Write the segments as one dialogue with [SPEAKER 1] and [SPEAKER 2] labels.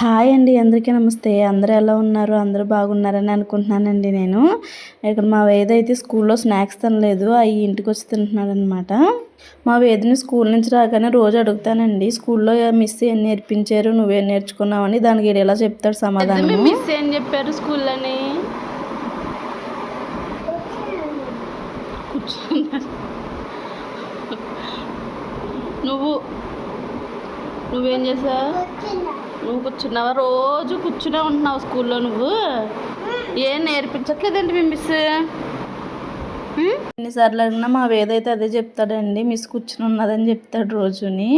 [SPEAKER 1] Hi అండి అందరికీ నమస్తే. అందరూ ఎలా ఉన్నారు? అందరూ బాగున్నారని అనుకుంటున్నానండి నేను. ఇక్కడ మా వేదైతే అయితే స్కూల్లో స్నాక్స్ తినలేదు. అవి ఇంటికి వచ్చి తింటున్నాడు అనమాట మా వేదిని స్కూల్ నుంచి రాగానే రోజు అడుగుతానండి స్కూల్లో మిస్ ఏం నేర్పించారు? నువ్వేం నేర్చుకున్నావని? దానికి ఎలా చెప్తాడు సమాధానం?
[SPEAKER 2] మిస్ ఏం చెప్పారు స్కూల్లోని? నువ్వు నువ్వేం చేసావు? నువ్వు కూర్చున్నావా? రోజు కూర్చునే ఉంటున్నావు స్కూల్లో నువ్వు. ఏం నేర్పించట్లేదండి మీ మిస్
[SPEAKER 1] ఎన్నిసార్లు అడిగినా మా వేదైతే అదే చెప్తాడండి మిస్ కూర్చుని ఉన్నదని చెప్తాడు రోజుని.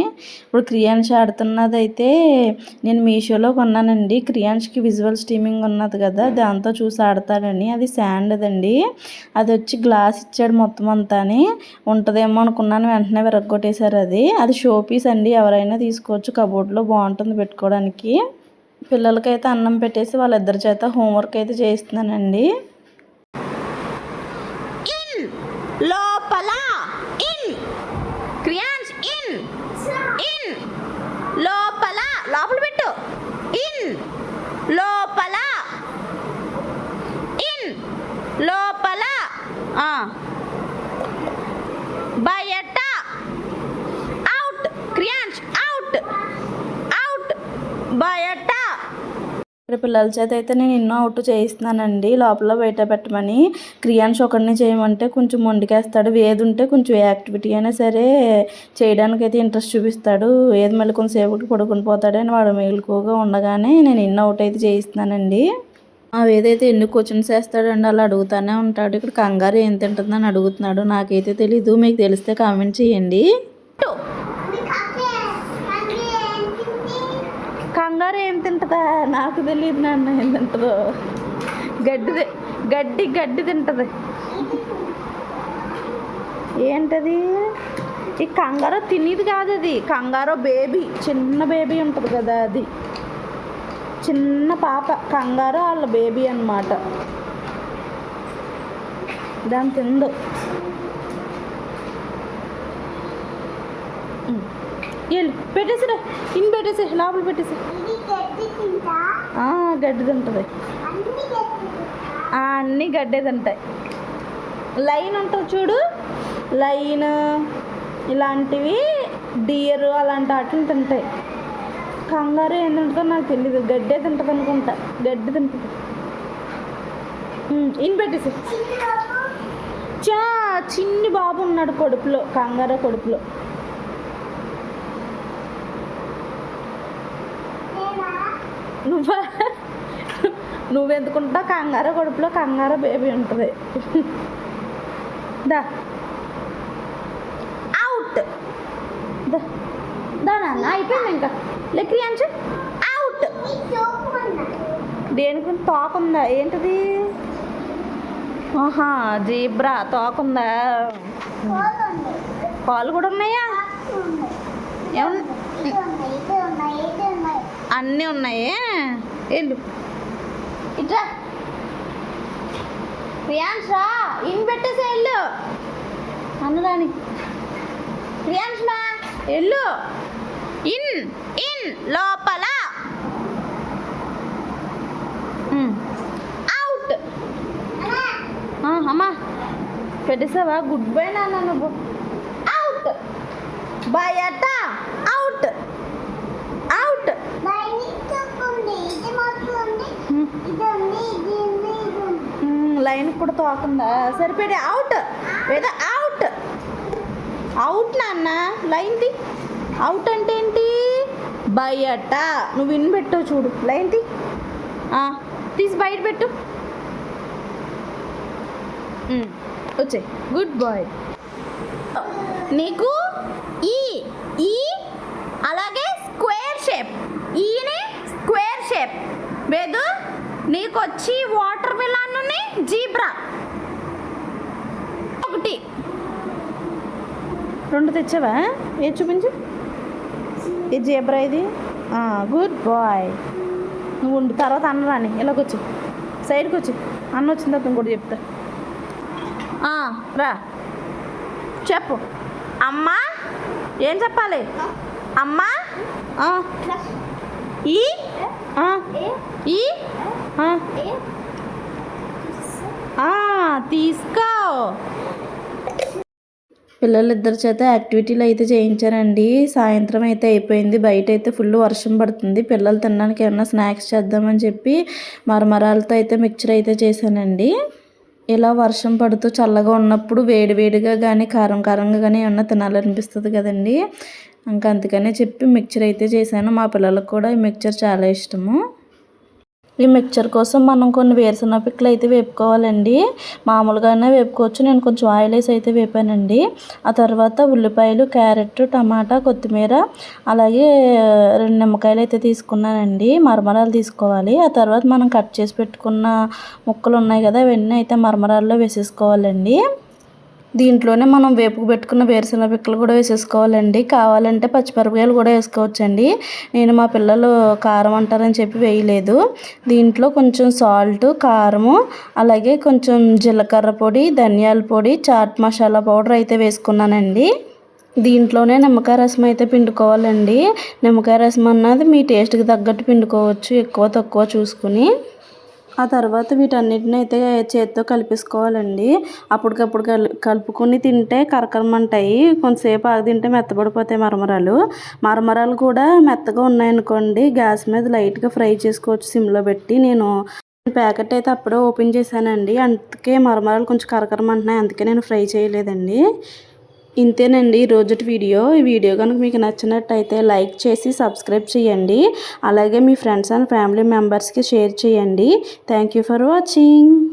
[SPEAKER 1] ఇప్పుడు క్రియాన్స్ ఆడుతున్నది అయితే నేను మీషోలో కొన్నానండి. క్రియాన్స్కి విజువల్ స్టీమింగ్ ఉన్నది కదా దాంతో చూసి ఆడతాడని. అది శాండ్దండి. అది వచ్చి గ్లాస్ ఇచ్చాడు మొత్తం అంతా అని ఉంటుందేమో అనుకున్నాను వెంటనే విరగొట్టేశారు అది. అది షో పీస్ అండి ఎవరైనా తీసుకోవచ్చు కబోర్డ్లో బాగుంటుంది పెట్టుకోవడానికి. పిల్లలకైతే అన్నం పెట్టేసి వాళ్ళిద్దరి చేత హోంవర్క్ అయితే చేయిస్తున్నానండి.
[SPEAKER 2] ఇన్ లోపల ఇన్ క్రియాన్స్ ఇన్ ఇన్ లోపల లోపల పెట్టు ఇన్ లోపల ఇన్ లోపల ఆ. బయట అవుట్ క్రియాన్స్ అవుట్ అవుట్ బయట
[SPEAKER 1] ఇక్కడ పిల్లల చేత అయితే నేను ఎన్నో అవుట్ చేయిస్తున్నానండి. లోపల బయట పెట్టమని. క్రియాన్స్ ఒకరిని చేయమంటే కొంచెం మొండికేస్తాడు. ఏది ఉంటే కొంచెం యాక్టివిటీ అయినా సరే చేయడానికి అయితే ఇంట్రెస్ట్ చూపిస్తాడు. ఏది మళ్ళీ కొంతసేపు పడుకుని పోతాడని వాడు మేలుకోగా ఉండగానే నేను ఎన్నో అవుట్ అయితే చేయిస్తున్నానండి. అవి ఏదైతే ఎన్ని క్వశ్చన్స్ వేస్తాడండి? అలా అడుగుతానే ఉంటాడు. ఇక్కడ కంగారు ఏం తింటుందని అడుగుతున్నాడు. నాకైతే తెలీదు. మీకు తెలిస్తే కామెంట్ చేయండి. కంగారు ఏం తింటుందా నాకు తెలియదు నాన్న ఏం తింటుందో గడ్డి గడ్డి గడ్డి తింటుంది. ఏంటది? ఈ కంగారో తినేది కాదు అది. కంగారో బేబీ చిన్న బేబీ ఉంటుంది కదా అది. చిన్న పాప కంగారో వాళ్ళ బేబీ అన్నమాట. దాని తిందు ఉమ్. వెళ్ళు పెట్టేసిరా. ఇన్ పెట్టేసి లోపల పెట్టేసి గడ్డి తింటుంది అన్నీ గడ్డే తింటాయి లైన్ ఉంటుంది చూడు. లైన్ ఇలాంటివి డియర్ అలాంటి వాటిని తింటాయి. కంగారు ఏం తింటుందో నాకు తెలియదు గడ్డే తింటుంది అనుకుంటా గడ్డి తింటుంది. ఇన్ పెట్టేసి. చా చిన్ని బాబు ఉన్నాడు కొడుపులో. కంగారు కొడుపులో. నువ్వా? నువ్వెందుకుంటా కంగారు కడుపులో కంగారు బేబీ ఉంటుంది. దా. అవుట్ దా. నాన్న అయిపోయింది ఇంకా? లెక్కి అంచు. అవుట్ దేనికి? తోకుందా? ఏంటిది? ఆహా జీబ్రా తోకుందా? పాలు కూడా ఉన్నాయా? ఏమన్నా అన్నీ ఉన్నాయి? వెళ్ళు. ఇట్రా. ప్రియాంష్ రా ఇన్ పెట్టేసే వెళ్ళు అన్నదాని. ప్రియాంష్ మా వెళ్ళు ఇన్ ఇన్ లోపల. అవుట్. అమ్మా. పెట్టేసావా? గుడ్ బై నాన్న నువ్వు. అవుట్. బయట అవుట్ అవుట్ లైన్ కూడా తోకుందా సరిపోయి అవుట్ లేదా అవుట్ అవుట్ నాన్న లైన్ది అవుట్ అంటే ఏంటి? బయట. నువ్వు ఇన్ పెట్టావు చూడు లైన్ది తీసి బయట పెట్టు. వచ్చే గుడ్ బాయ్ నీకు ఈ ఈ అలాగే స్క్వేర్ షేప్ ఈని స్క్వేర్ షేప్ వేదు? నీకు వచ్చి వాటర్ మిలాన్ని జీబ్రా. ఒకటి. రెండు తెచ్చావా? ఏ చూపించు. ఇది జీబ్రా ఇది. Good boy. నువ్వు ఉండు తర్వాత అన్న రాని. ఇలాగొచ్చు. సైడ్కి వచ్చి అన్న వచ్చిన తర్వాత ఇంకోటి చెప్తా. రా. చెప్పు. అమ్మా ఏం చెప్పాలి? అమ్మా ఈ?
[SPEAKER 2] ఈ? తీసుకో.
[SPEAKER 1] పిల్లలిద్దరి చేత యాక్టివిటీలు అయితే చేయించారండి. సాయంత్రం అయితే అయిపోయింది. బయట అయితే ఫుల్ వర్షం పడుతుంది. పిల్లలు తినడానికి ఏమన్నా స్నాక్స్ చేద్దామని చెప్పి మరమరాలతో అయితే మిక్చర్ అయితే చేశానండి. ఇలా వర్షం పడుతూ చల్లగా ఉన్నప్పుడు వేడివేడిగా కానీ కారం కారంగా కానీ ఏమన్నా తినాలనిపిస్తుంది కదండి. ఇంకా అందుకనే చెప్పి మిక్చర్ అయితే చేశాను. మా పిల్లలకు కూడా ఈ మిక్చర్ చాలా ఇష్టము. ఈ మిక్చర్ కోసం మనం కొన్ని వేరుశనగ పిక్కలు అయితే వేపుకోవాలండి. మామూలుగానే వేపుకోవచ్చు. నేను కొంచెం ఆయిల్ వేసి అయితే వేపానండి. ఆ తర్వాత ఉల్లిపాయలు క్యారెట్ టమాటా కొత్తిమీర అలాగే రెండు నిమ్మకాయలు అయితే తీసుకున్నానండి. మరమరాలు తీసుకోవాలి. ఆ తర్వాత మనం కట్ చేసి పెట్టుకున్న ముక్కలు ఉన్నాయి కదా అవన్నీ అయితే మరమరాల్లో వేసేసుకోవాలండి. దీంట్లోనే మనం వేపుకు పెట్టుకున్న వేరుశెనగ పిక్కలు కూడా వేసేసుకోవాలండి. కావాలంటే పచ్చిమిరపకాయలు కూడా వేసుకోవచ్చండి. నేను మా పిల్లలు కారం అంటారని చెప్పి వేయలేదు. దీంట్లో కొంచెం సాల్ట్ కారము అలాగే కొంచెం జీలకర్ర పొడి ధనియాల పొడి చాట్ మసాలా పౌడర్ అయితే వేసుకున్నానండి. దీంట్లోనే నిమ్మకాయ రసం అయితే పిండుకోవాలండి. నిమ్మకాయ రసం అన్నది మీ టేస్ట్కి తగ్గట్టు పిండుకోవచ్చు ఎక్కువ తక్కువ చూసుకుని. ఆ తర్వాత వీటన్నిటిని అయితే చేత్తో కలిపేసుకోవాలండి. అప్పటికప్పుడు కల్ కలుపుకొని తింటే కరకరమంటాయి. కొంతసేపు ఆగి తింటే మెత్తబడిపోతాయి మరమరాలు. మరమరాలు కూడా మెత్తగా ఉన్నాయనుకోండి గ్యాస్ మీద లైట్గా ఫ్రై చేసుకోవచ్చు సిమ్లో పెట్టి. నేను ప్యాకెట్ అయితే అప్పుడే ఓపెన్ చేశానండి. అందుకే మరమరాలు కొంచెం కరకరమంటున్నాయి. అందుకే నేను ఫ్రై చేయలేదండి. ఇంతేనండి రోజుటి వీడియో. ఈ వీడియో కనుక మీకు నచ్చినట్టయితే లైక్ చేసి సబ్స్క్రైబ్ చేయండి. అలాగే మీ ఫ్రెండ్స్ అండ్ ఫ్యామిలీ మెంబర్స్కి షేర్ చేయండి. Thank you for watching.